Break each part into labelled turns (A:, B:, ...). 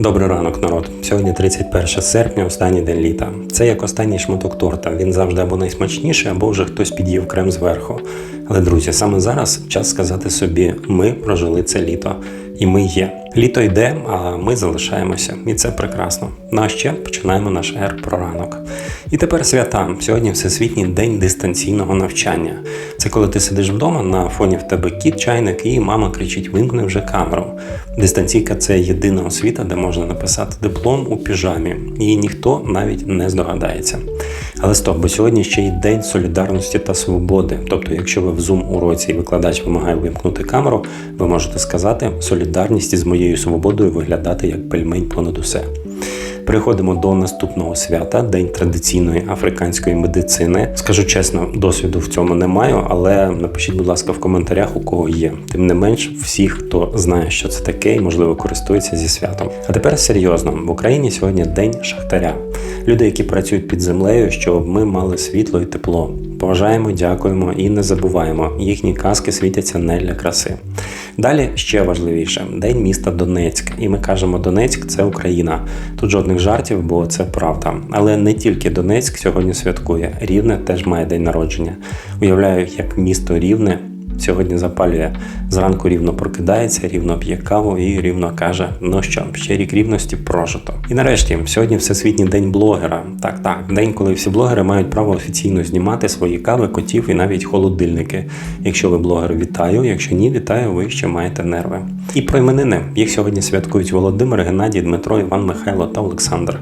A: Добрий ранок, народ. Сьогодні 31 серпня, останній день літа. Це як останній шматок торта. Він завжди або найсмачніший, або вже хтось під'їв крем зверху. Але друзі, саме зараз час сказати собі: ми прожили це літо, і ми є. Літо йде, а ми залишаємося, і це прекрасно. Ну а ще починаємо наш ер про ранок. І тепер свята. Сьогодні Всесвітній день дистанційного навчання. Це коли ти сидиш вдома, на фоні в тебе кіт, чайник, і мама кричить: вимкни вже камеру. Дистанційка це єдина освіта, де можна написати диплом у піжамі, і ніхто навіть не здогадається. Але стоп, бо сьогодні ще й день солідарності та свободи. Тобто, якщо ви в Zoom уроці і викладач вимагає вимкнути камеру, ви можете сказати, солідарність із моєю свободою виглядати як пельмень понад усе. Переходимо до наступного свята, День традиційної африканської медицини. Скажу чесно, досвіду в цьому не маю, але напишіть, будь ласка, в коментарях, у кого є. Тим не менш, всі, хто знає, що це таке, і можливо користується зі святом. А тепер серйозно: в Україні сьогодні день шахтаря. Люди, які працюють під землею, щоб ми мали світло і тепло. Поважаємо, дякуємо і не забуваємо. Їхні казки світяться не для краси. Далі ще важливіше день міста Донецьк. І ми кажемо, Донецьк це Україна. Тут жодних жартів, бо це правда. Але не тільки Донецьк сьогодні святкує. Рівне теж має день народження. Уявляю, як місто Рівне сьогодні запалює. Зранку рівно прокидається, рівно п'є каву і рівно каже: ну що, ще рік рівності прожито. І нарешті, сьогодні Всесвітній день блогера. Так, так, день, коли всі блогери мають право офіційно знімати свої кави, котів і навіть холодильники. Якщо ви блогер, вітаю. Якщо ні, вітаю, ви ще маєте нерви. І про іменини. Їх сьогодні святкують Володимир, Геннадій, Дмитро, Іван, Михайло та Олександр.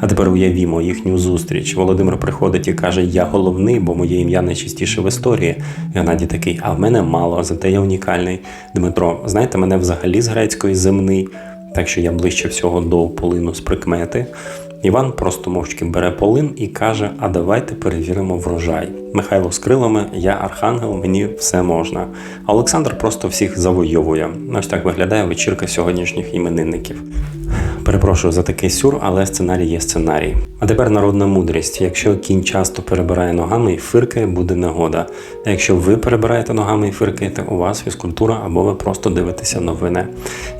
A: А тепер уявімо їхню зустріч. Володимир приходить і каже: Я головний, бо моє ім'я найчастіше в історії. Геннадій такий, а в мене мало, зате я унікальний. Дмитро, знаєте, мене взагалі з грецької земний, так що я ближче всього до полину з прикмети. Іван просто мовчки бере полин і каже: А давайте перевіримо врожай. Михайло з крилами, я архангел, мені все можна. Олександр просто всіх завойовує. Ось так виглядає вечірка сьогоднішніх іменинників. Перепрошую за такий сюр, але сценарій є сценарій. А тепер народна мудрість. Якщо кінь часто перебирає ногами і фиркає, буде негода. А якщо ви перебираєте ногами і фиркаєте, у вас фізкультура або ви просто дивитеся новини.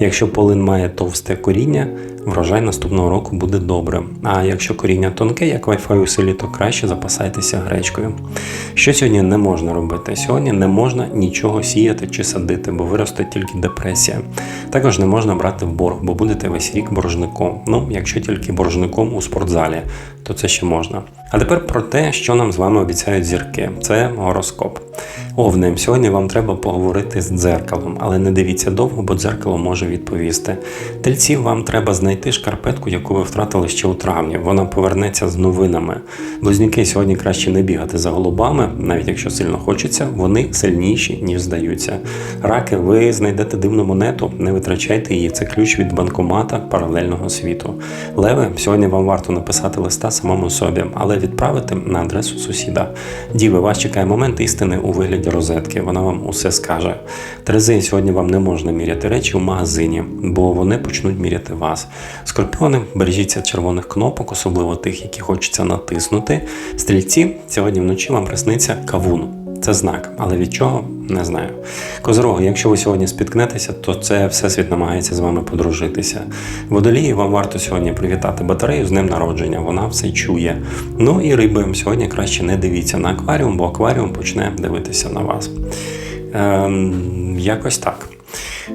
A: Якщо полин має товсте коріння, врожай наступного року буде добре. А якщо коріння тонке, як Wi-Fi у селі, то краще запасайтеся гречкою. Що сьогодні не можна робити? Сьогодні не можна нічого сіяти чи садити, бо виросте тільки депресія. Також не можна брати в борг, бо будете весь рік боржником. Ну, якщо тільки боржником у спортзалі, то це ще можна. А тепер про те, що нам з вами обіцяють зірки. Це гороскоп. Овнем, сьогодні вам треба поговорити з дзеркалом, але не дивіться довго, бо дзеркало може відповісти. Тельці вам треба знайти шкарпетку, яку ви втратили ще у травні. Вона повернеться з новинами. Близнюки сьогодні краще не бігати за голубами, навіть якщо сильно хочеться, вони сильніші, ніж здаються. Раки, ви знайдете дивну монету, не витрачайте її. Це ключ від банкомата паралельного світу. Леви, сьогодні вам варто написати листа самому собі, але відправити на адресу сусіда. Діви, вас чекає момент істини у вигляді розетки. Вона вам усе скаже. Терези, сьогодні вам не можна міряти речі у магазині, бо вони почнуть міряти вас. Скорпіони, бережіться червоних кнопок, особливо тих, які хочеться натиснути. Стрільці, сьогодні вночі вам присниться кавун. Це знак, але від чого не знаю. Козороги, якщо ви сьогодні спіткнетеся, то це всесвіт намагається з вами подружитися. Водолії, вам варто сьогодні привітати батарею з днем народження, вона все чує. Ну і риби, сьогодні краще не дивіться на акваріум, бо акваріум почне дивитися на вас. Ем, якось так.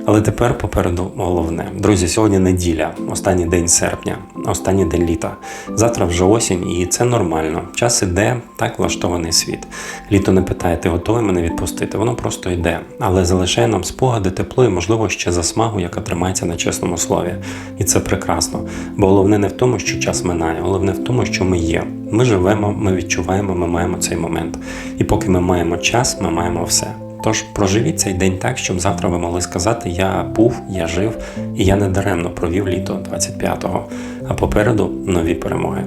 A: Але тепер попереду головне. Друзі, сьогодні неділя, останній день серпня, останній день літа. Завтра вже осінь, і це нормально. Час іде, так влаштований світ. Літо не питає, ти готовий мене відпустити? Воно просто йде. Але залишає нам спогади, тепло і, можливо, ще засмагу, яка тримається на чесному слові. І це прекрасно. Бо головне не в тому, що час минає, головне в тому, що ми є. Ми живемо, ми відчуваємо, ми маємо цей момент. І поки ми маємо час, ми маємо все. Тож проживіть цей день так, щоб завтра ви могли сказати: Я був, я жив, і я не даремно провів літо 25-го, а попереду нові перемоги.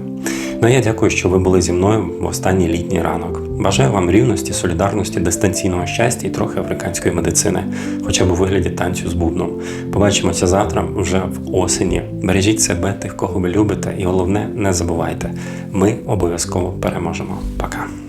A: Ну я дякую, що ви були зі мною в останній літній ранок. Бажаю вам рівності, солідарності, дистанційного щастя і трохи африканської медицини, хоча б у вигляді танцю з бубном. Побачимося завтра вже в осені. Бережіть себе, тих, кого ви любите, і головне, не забувайте, ми обов'язково переможемо. Пока.